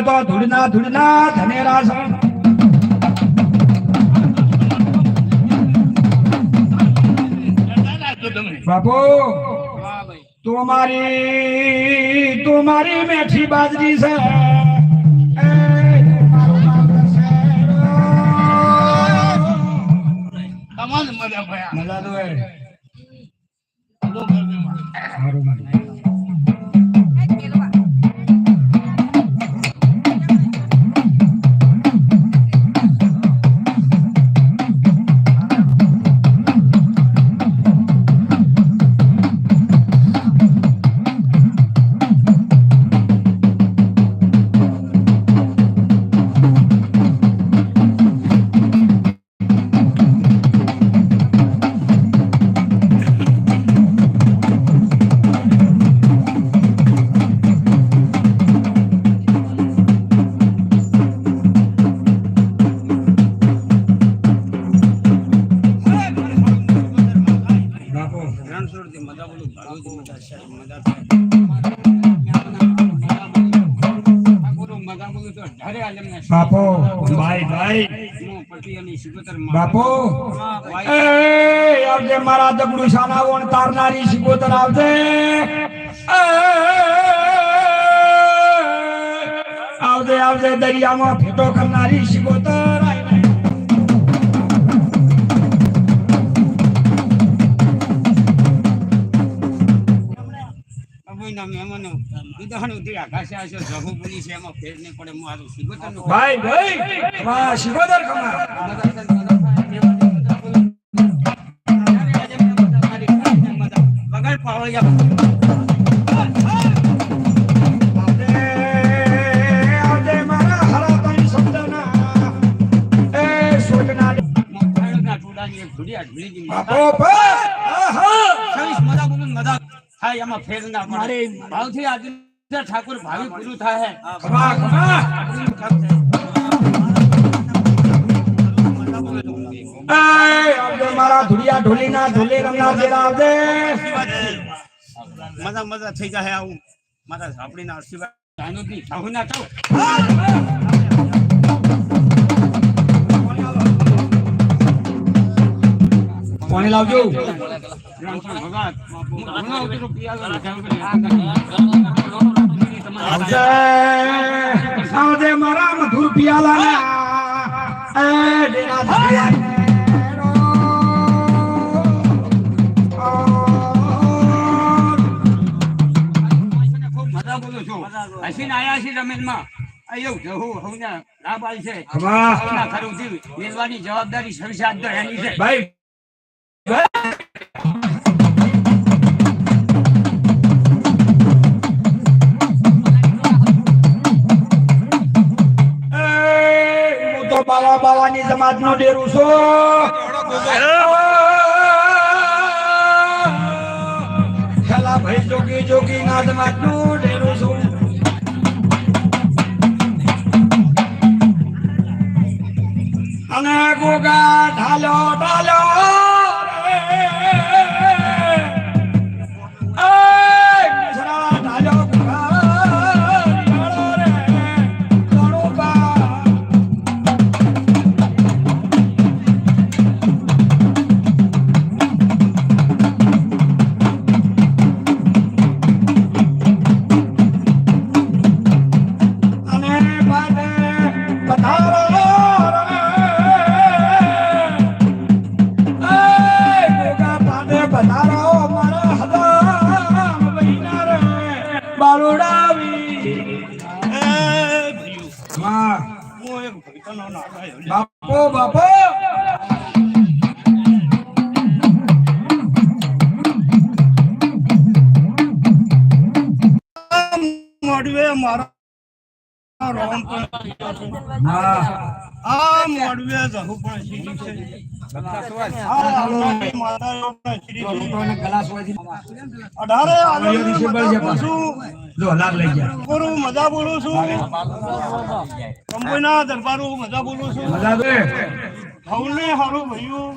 અમે તો ધૂળના ધૂળના ધનેરા છો. બાપુ તું મારી મેઠી બાજરી છે. મજા તો બાપુ ભાઈ ભાઈ બાપો. એ આવજે મારા દગડું શાના વણ તારનારી શિકોતર આવજે આવજે આવજે દરિયામાં ફેટો કરનારી અભયના મહેમાનો ઉદાહરણ ઉધી આકાશે આશો જહુ બોલી છે એમાં ફેર નહીં પડે મારું સિકોતરનું ભાઈ ભાઈ વાહ શિકોતર કમા. વગર પાવળિયા આવજે થાય એમાં ફેર ના મારે ભાવથી આજે ઠાકોર ભાવિ પૂરું થાય એ આવજે મારા ધુલિયા ઢોલીના ઢોલે રમના જેરા આવજે. મજા મજા થઈ જાય આવું. મારા ઝાપડીના આશીર્વાદ. સાહુના કહું પાણી લાવજો? આવજે મારા મધુર પિયાલા મજા બોલું છું ખરુંથી મેલવાની જવાબદારી સંસાદ તો એની છે ભાઈ. બાવા બાવાની જમાત નો ડેરું છો? ખલા ભાઈ જોગી જોગી ના જમાતનું ડેરું છું. અને ગોગા ઢાલો ઢાલો. બારોડાવી. વાહ. હું એક ભક્તનો નાગાયો. બાપો બાપો મોડવે મારો આ મોડવે જહુ પણ સીધી છે મજા બોલું છું કંબોઈના દરબારો મજા બોલું છું હવને હારું ભયું